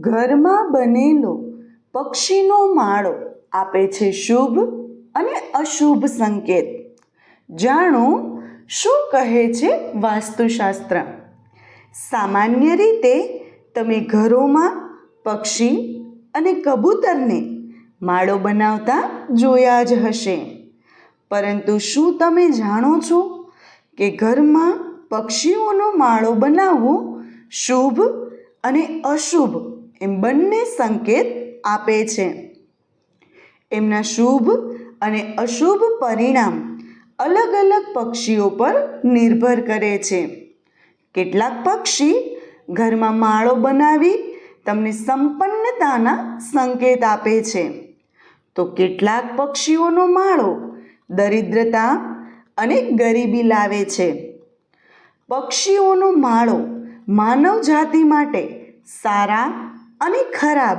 ઘરમાં બનેલો પક્ષીનો માળો આપે છે શુભ અને અશુભ સંકેત. જાણો, શું કહે છે વાસ્તુશાસ્ત્ર? સામાન્ય રીતે તમે ઘરોમાં પક્ષી અને કબૂતરને માળો બનાવતા જોયા જ હશે. પરંતુ શું તમે જાણો છો કે ઘરમાં પક્ષીઓનો માળો બનાવવો શુભ અને અશુભ એમ બંને સંકેત આપે છે. એમના શુભ અને અશુભ પરિણામ અલગ અલગ પક્ષીઓ પર નિર્ભર કરે છે. કેટલાક પક્ષી ઘરમાં માળો બનાવી તમને સંપન્નતાના સંકેત આપે છે. તો કેટલાક પક્ષીઓનો માળો દરિદ્રતા અને ગરીબી લાવે છે. પક્ષીઓનો માળો માનવ જાતિ માટે સારા અને ખરાબ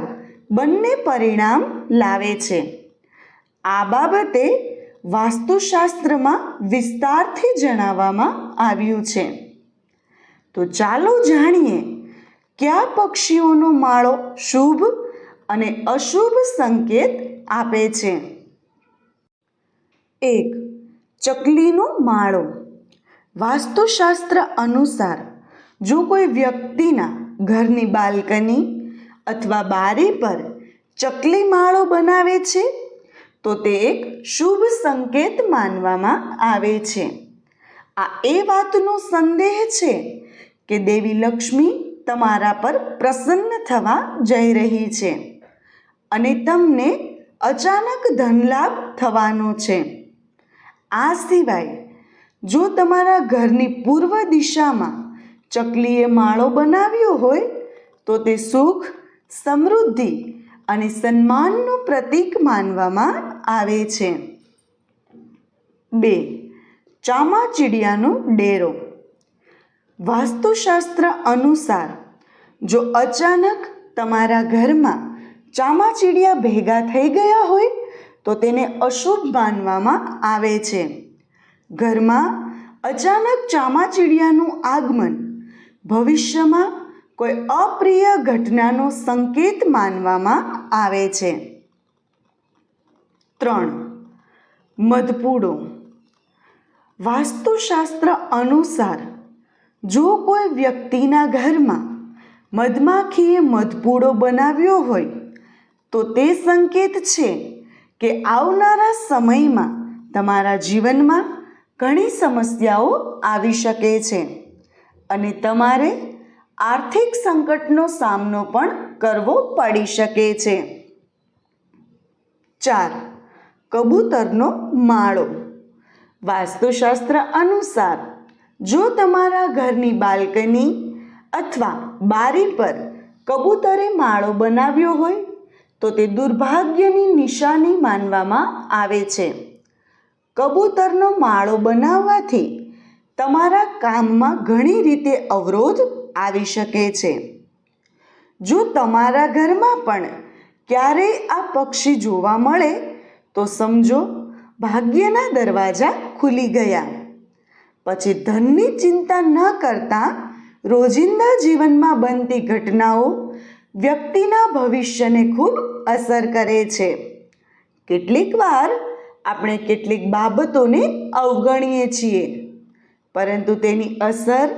બંને પરિણામ લાવે છે. આ બાબતે વાસ્તુશાસ્ત્રમાં વિસ્તારથી જણાવવામાં આવ્યું છે. તો ચાલો જાણીએ, કયા પક્ષીઓનો માળો શુભ અને અશુભ સંકેત આપે છે? એક, ચકલીનો માળો. વાસ્તુશાસ્ત્ર અનુસાર, જો કોઈ વ્યક્તિના ઘરની બાલ્કની અથવા બારી પર ચકલી માળો બનાવે છે, તો તે એક શુભ સંકેત માનવામાં આવે છે. આ એ વાતનો સંદેહ છે કે દેવી લક્ષ્મી તમારા પર પ્રસન્ન થવા જઈ રહી છે અને તમને અચાનક ધનલાભ થવાનો છે. આ સિવાય, જો તમારા ઘરની પૂર્વ દિશામાં ચકલીએ માળો બનાવ્યો હોય, તો તે સુખ સમૃદ્ધિ અને સન્માનનું પ્રતીક માનવામાં આવે છે. બે, ચામાચીડિયાનો ડેરો. વાસ્તુશાસ્ત્ર અનુસાર, જો અચાનક તમારા ઘરમાં ચામાચીડિયા ભેગા થઈ ગયા હોય, તો તેને અશુભ માનવામાં આવે છે. ઘરમાં અચાનક ચામાચીડિયાનું આગમન ભવિષ્યમાં કોઈ અપ્રિય ઘટનાનો સંકેત માનવામાં આવે છે. ત્રણ, મધપૂડો. વાસ્તુશાસ્ત્ર અનુસાર, જો કોઈ વ્યક્તિના ઘરમાં મધમાખીએ મધપૂડો બનાવ્યો હોય, તો તે સંકેત છે કે આવનારા સમયમાં તમારા જીવનમાં ઘણી સમસ્યાઓ આવી શકે છે અને તમારે આર્થિક સંકટનો સામનો પણ કરવો પડી શકે છે. ચાર, કબૂતરનો માળો. વાસ્તુશાસ્ત્ર અનુસાર, જો તમારા ઘરની બાલ્કની અથવા બારી પર કબૂતરે માળો બનાવ્યો હોય, તો તે દુર્ભાગ્યની નિશાની માનવામાં આવે છે. કબૂતરનો માળો બનાવવાથી તમારા કામમાં ઘણી રીતે અવરોધ આવી શકે છે. જો તમારા ઘરમાં પણ ક્યારેય આ પક્ષી જોવા મળે, તો સમજો ભાગ્યના દરવાજા ખુલી ગયા. પછી ધનની ચિંતા ન કરતા રોજિંદા જીવનમાં બનતી ઘટનાઓ વ્યક્તિના ભવિષ્યને ખૂબ અસર કરે છે. કેટલીક વાર આપણે કેટલીક બાબતોને અવગણીએ છીએ. પરંતુ તેની અસર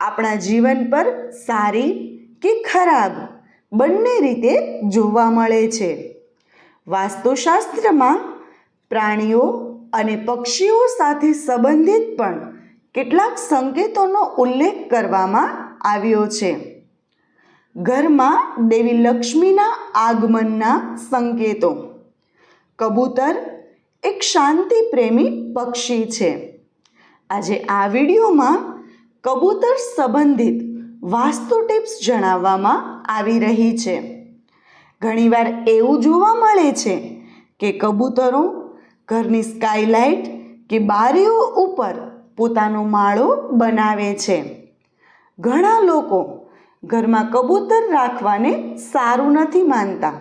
આપણા જીવન પર સારી કે ખરાબ બંને રીતે જોવા મળે છે. વાસ્તુશાસ્ત્રમાં પ્રાણીઓ અને પક્ષીઓ સાથે સંબંધિત પણ કેટલાક સંકેતોનો ઉલ્લેખ કરવામાં આવ્યો છે. ઘરમાં દેવી લક્ષ્મીના આગમનના સંકેતો. કબૂતર એક શાંતિ પ્રેમી પક્ષી છે. આજે આ વિડીયોમાં કબૂતર સંબંધિત વાસ્તુ ટિપ્સ જણાવવામાં આવી રહી છે. ઘણીવાર એવું જોવા મળે છે કે કબૂતરો ઘરની સ્કાયલાઇટ કે બારીઓ ઉપર પોતાનો માળો બનાવે છે. ઘણા લોકો ઘરમાં કબૂતર રાખવાને સારું નથી માનતા.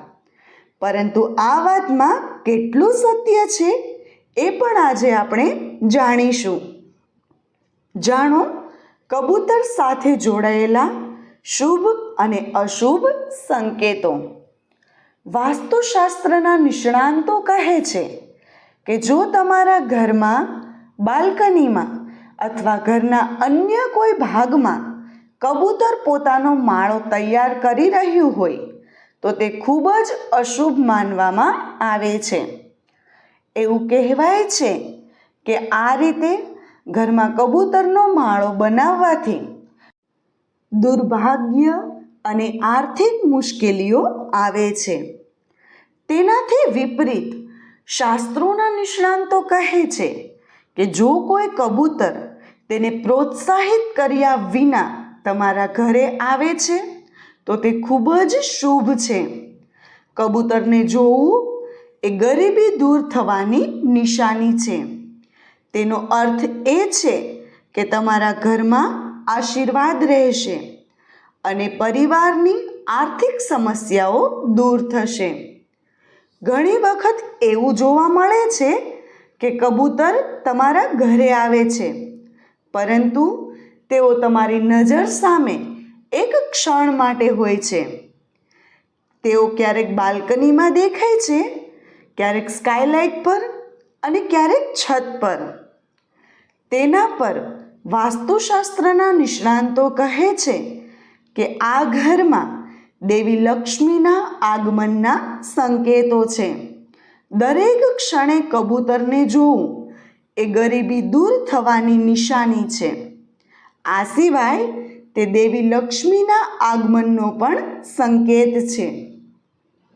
પરંતુ આ વાતમાં કેટલું સત્ય છે એ પણ આજે આપણે જાણીશું. જાણો, કબૂતર સાથે જોડાયેલા શુભ અને અશુભ સંકેતો. વાસ્તુશાસ્ત્રના નિષ્ણાંતો કહે છે કે જો તમારા ઘરમાં, બાલ્કનીમાં અથવા ઘરના અન્ય કોઈ ભાગમાં કબૂતર પોતાનો માળો તૈયાર કરી રહ્યું હોય, તો તે ખૂબ જ અશુભ માનવામાં આવે છે. એવું કહેવાય છે કે આ રીતે ઘરમાં કબૂતરનો માળો બનાવવાથી દુર્ભાગ્ય અને આર્થિક મુશ્કેલીઓ આવે છે. તેનાથી વિપરીત, શાસ્ત્રોના નિષ્ણાંતો કહે છે કે જો કોઈ કબૂતર તેને પ્રોત્સાહિત કર્યા વિના તમારા ઘરે આવે છે, તો તે ખૂબ જ શુભ છે. કબૂતરને જોવું એ ગરીબી દૂર થવાની નિશાની છે. તેનો અર્થ એ છે કે તમારા ઘરમાં આશીર્વાદ રહેશે અને પરિવારની આર્થિક સમસ્યાઓ દૂર થશે. ઘણી વખત એવું જોવા મળે છે કે કબૂતર તમારા ઘરે આવે છે, પરંતુ તેઓ તમારી નજર સામે એક ક્ષણ માટે હોય છે. તેઓ ક્યારેક બાલ્કનીમાં દેખાય છે, ક્યારેક સ્કાયલાઇટ પર અને ક્યારેક છત પર. તેના પર વાસ્તુશાસ્ત્રના નિષ્ણાંતો કહે છે કે આ ઘરમાં દેવી લક્ષ્મીના આગમનના સંકેતો છે. દરેક ક્ષણે કબૂતરને જોવું એ ગરીબી દૂર થવાની નિશાની છે. આ સિવાય તે દેવી લક્ષ્મીના આગમનનો પણ સંકેત છે.